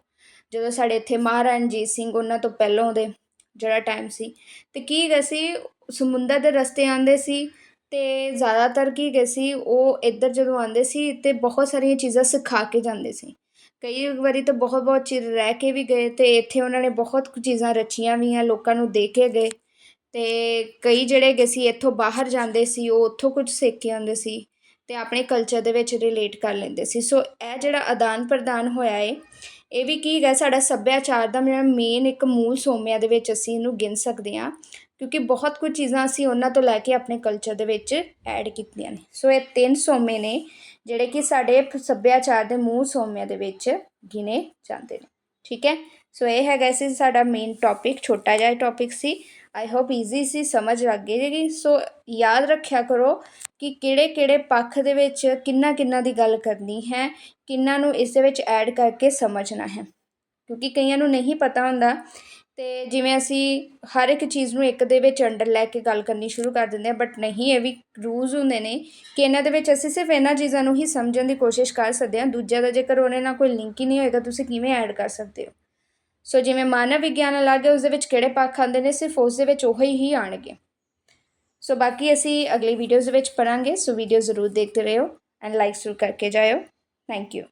ਜਦੋਂ ਸਾਡੇ ਇੱਥੇ ਮਹਾਰਾਜਾ ਰਣਜੀਤ ਸਿੰਘ ਉਹਨਾਂ ਤੋਂ ਪਹਿਲੋਂ ਦੇ ਜਿਹੜਾ ਟਾਈਮ ਸੀ। ਅਤੇ ਕੀ ਗਏ ਸੀ? ਸਮੁੰਦਰ ਦੇ ਰਸਤੇ ਆਉਂਦੇ ਸੀ ਅਤੇ ਜ਼ਿਆਦਾਤਰ ਕੀ ਗਏ ਸੀ? ਉਹ ਇੱਧਰ ਜਦੋਂ ਆਉਂਦੇ ਸੀ ਤੇ ਬਹੁਤ ਸਾਰੀਆਂ ਚੀਜ਼ਾਂ ਸਿਖਾ ਕੇ ਜਾਂਦੇ ਸੀ। ਕਈ ਵਾਰੀ ਤਾਂ ਬਹੁਤ ਬਹੁਤ ਚਿਰ ਰਹਿ ਕੇ ਵੀ ਗਏ ਅਤੇ ਇੱਥੇ ਉਹਨਾਂ ਨੇ ਬਹੁਤ ਕੁ ਚੀਜ਼ਾਂ ਰਚੀਆਂ ਵੀ ਆ, ਲੋਕਾਂ ਨੂੰ ਦੇ ਕੇ ਗਏ। ਅਤੇ ਕਈ ਜਿਹੜੇ ਗਏ ਸੀ, ਇੱਥੋਂ ਬਾਹਰ ਜਾਂਦੇ ਸੀ, ਉਹ ਉੱਥੋਂ ਕੁਝ ਸਿੱਖ ਕੇ ਆਉਂਦੇ ਸੀ ਅਤੇ ਆਪਣੇ ਕਲਚਰ ਦੇ ਵਿੱਚ ਰਿਲੇਟ ਕਰ ਲੈਂਦੇ ਸੀ। ਸੋ ਇਹ ਜਿਹੜਾ ਆਦਾਨ ਪ੍ਰਦਾਨ ਹੋਇਆ ਏ ਇਹ ਵੀ ਕੀ ਹੈਗਾ ਸਾਡਾ ਸੱਭਿਆਚਾਰ ਦਾ ਮੇਰਾ ਮੇਨ ਇੱਕ ਮੂਲ ਸੋਮਿਆਂ ਦੇ ਵਿੱਚ ਅਸੀਂ ਇਹਨੂੰ ਗਿਣ ਸਕਦੇ ਹਾਂ, ਕਿਉਂਕਿ ਬਹੁਤ ਕੁਝ ਚੀਜ਼ਾਂ ਅਸੀਂ ਉਹਨਾਂ ਤੋਂ ਲੈ ਕੇ ਆਪਣੇ ਕਲਚਰ ਦੇ ਵਿੱਚ ਐਡ ਕੀਤੀਆਂ ਨੇ। ਸੋ ਇਹ ਤਿੰਨ ਸੋਮੇ ਨੇ ਜਿਹੜੇ ਕਿ ਸਾਡੇ ਸੱਭਿਆਚਾਰ ਦੇ ਮੂਲ ਸੋਮਿਆਂ ਦੇ ਵਿੱਚ ਗਿਣੇ ਜਾਂਦੇ ਨੇ। ਠੀਕ ਹੈ? ਸੋ ਇਹ ਹੈਗਾ ਸੀ ਸਾਡਾ ਮੇਨ ਟੌਪਿਕ ਛੋਟਾ ਜਿਹਾ ਟੌਪਿਕ ਸੀ। ਆਈ ਹੋਪ ਈਜ਼ੀ ਸੀ, ਸਮਝ ਲੱਗ ਗਈ ਸੋ ਯਾਦ ਰੱਖਿਆ ਕਰੋ ਕਿ ਕਿਹੜੇ ਕਿਹੜੇ ਪੱਖ ਦੇ ਵਿੱਚ ਕਿੰਨਾ ਕਿੰਨਾ ਦੀ ਗੱਲ ਕਰਨੀ ਹੈ, ਕਿੰਨਾ ਨੂੰ ਇਸ ਦੇ ਵਿੱਚ ਐਡ ਕਰਕੇ ਸਮਝਣਾ ਹੈ। ਕਿਉਂਕਿ ਕਈਆਂ ਨੂੰ ਨਹੀਂ ਪਤਾ ਹੁੰਦਾ ਤੇ ਜਿਵੇਂ ਅਸੀਂ ਹਰ ਇੱਕ ਚੀਜ਼ ਨੂੰ ਇੱਕ ਦੇ ਵਿੱਚ ਅੰਡਰ ਲੈ ਕੇ ਗੱਲ ਕਰਨੀ ਸ਼ੁਰੂ ਕਰ ਦਿੰਦੇ ਆ ਬਟ ਨਹੀਂ, ਇਹ ਵੀ ਰੂਲਸ ਹੁੰਦੇ ਨੇ ਕਿ ਇਹਨਾਂ ਦੇ ਵਿੱਚ ਅਸੀਂ ਸਿਰਫ ਇਹਨਾਂ ਚੀਜ਼ਾਂ ਨੂੰ ਹੀ ਸਮਝਣ ਦੀ ਕੋਸ਼ਿਸ਼ ਕਰ ਸਕਦੇ ਹਾਂ। ਦੂਜਿਆਂ ਦਾ ਜੇਕਰ ਉਹਨੇ ਨਾਲ ਕੋਈ ਲਿੰਕ ਹੀ ਨਹੀਂ ਹੋਏਗਾ, ਤੁਸੀਂ ਕਿਵੇਂ ਐਡ ਕਰ ਸਕਦੇ ਹੋ? ਸੋ ਜਿਵੇਂ ਮਾਨਵ ਵਿਗਿਆਨ ਅਲੱਗ ਹੈ ਉਸ ਦੇ ਵਿੱਚ ਕਿਹੜੇ ਪੱਖ ਆਉਂਦੇ ਨੇ? ਸਿਰਫ ਉਸ ਦੇ ਵਿੱਚ ਉਹੀ ਹੀ ਆਣਗੇ ਸੋ ਬਾਕੀ ਅਸੀਂ ਅਗਲੀ ਵੀਡੀਓਜ਼ ਦੇ ਵਿੱਚ ਪੜਾਂਗੇ ਸੋ ਵੀਡੀਓ ਜ਼ਰੂਰ ਦੇਖਦੇ ਰਹੋ ਐਂਡ ਲਾਈਕ ਜ਼ਰੂਰ ਕਰਕੇ ਜਾਇਓ। Thank you